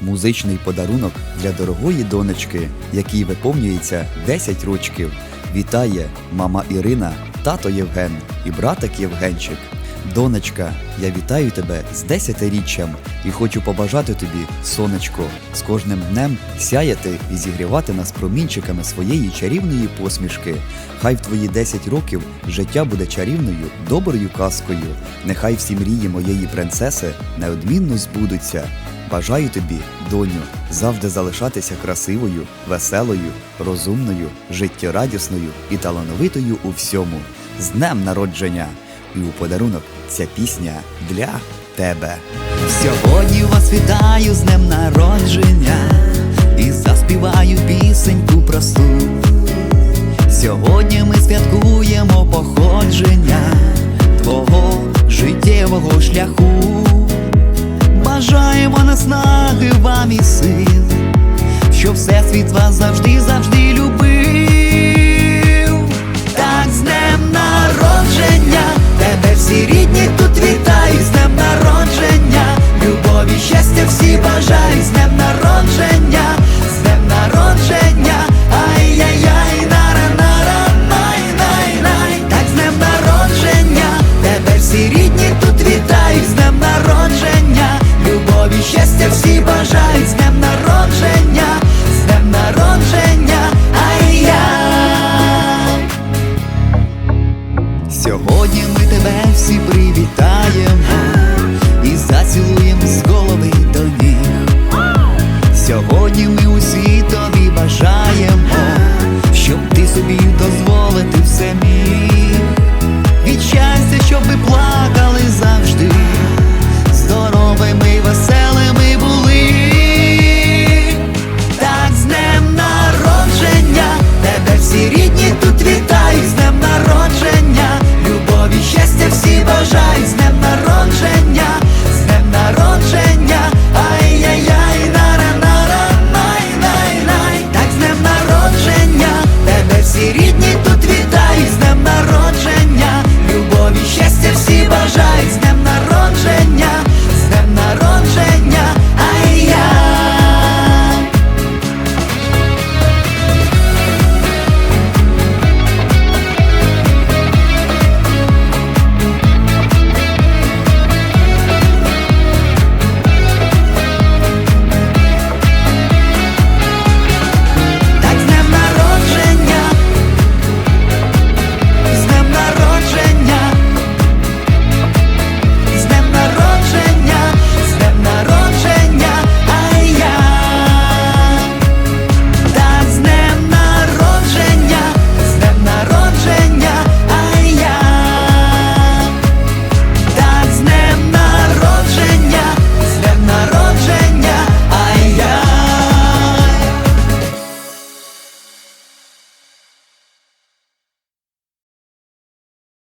Музичний подарунок для дорогої донечки, якій виповнюється 10 рочків. Вітає мама Ірина, тато Євген і братик Євгенчик. Донечка, я вітаю тебе з десятиріччям і хочу побажати тобі, сонечко, з кожним днем сяяти і зігрівати нас промінчиками своєї чарівної посмішки. Хай в твої 10 років життя буде чарівною, доброю казкою. Нехай всі мрії моєї принцеси неодмінно збудуться. Бажаю тобі, доню, завжди залишатися красивою, веселою, розумною, життєрадісною і талановитою у всьому. З днем народження! І у подарунок ця пісня для тебе. Сьогодні вас вітаю з днем народження і заспіваю пісеньку просту. Сьогодні ми святкуємо походження твого життєвого шляху. Бажаємо наснаги вам і сил, що всесвіт вас завжди, щастя всі бажають з днем народження, з днем народження, ай я Сьогодні ми тебе всі привітаємо і зацілуємо з голови до ніг. Сьогодні ми усі тобі бажаємо, щоб ти собі дозволити все міг. Від щастя, щоб ви плакали